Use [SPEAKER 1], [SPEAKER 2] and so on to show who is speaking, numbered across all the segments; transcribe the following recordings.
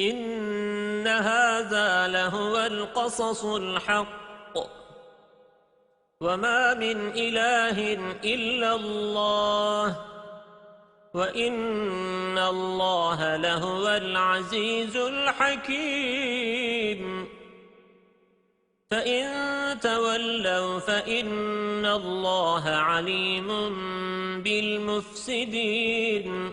[SPEAKER 1] إن هذا لهو القصص الحق. وما من إله إلا الله. وإن الله لهو العزيز الحكيم. فإن تولوا فإن الله عليم بالمفسدين.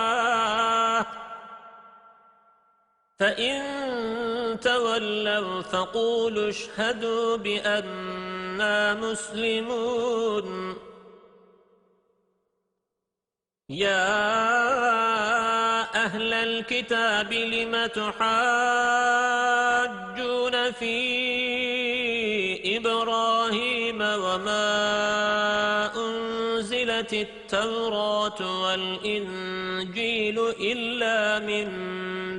[SPEAKER 1] فإن تولوا فقولوا اشهدوا بأننا مسلمون يا أهل الكتاب لم تحاجون في إبراهيم وما أنزلت التوراة والإنجيل إلا من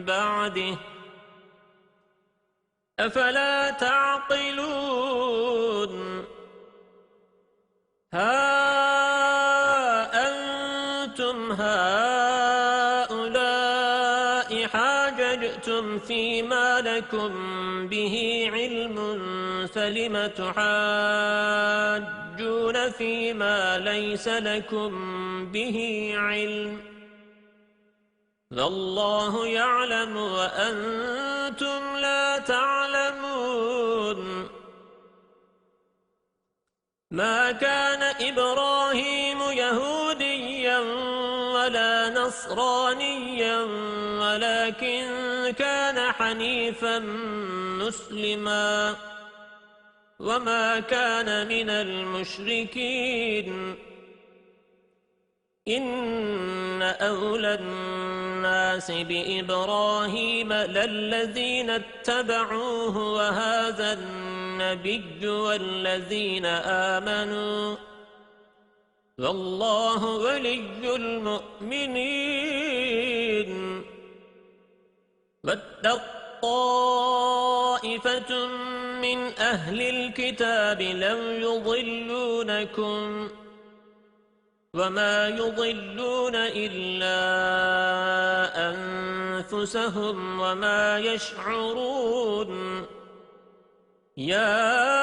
[SPEAKER 1] بعده. أفلا تعقلون؟ ها أنتم هؤلاء حاججتم فيما لكم به علم فلم تحاجون فيما ليس لكم به علم؟ والله يعلم وأنتم لا تعلمون. ما كان إبراهيم يهوديا ولا نصرانيا ولكن كان حنيفا مسلما. وما كان من المشركين. إن أولى الناس بإبراهيم للذين اتبعوه وهذا النبي والذين آمنوا. والله ولي المؤمنين. واتق طائفة من أهل الكتاب لو يضلونكم وما يضلون إلا أنفسهم وما يشعرون. يا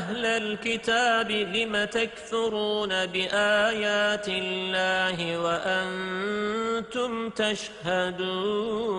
[SPEAKER 1] أهل الكتاب لم تكفرون بآيات الله وأنتم تشهدون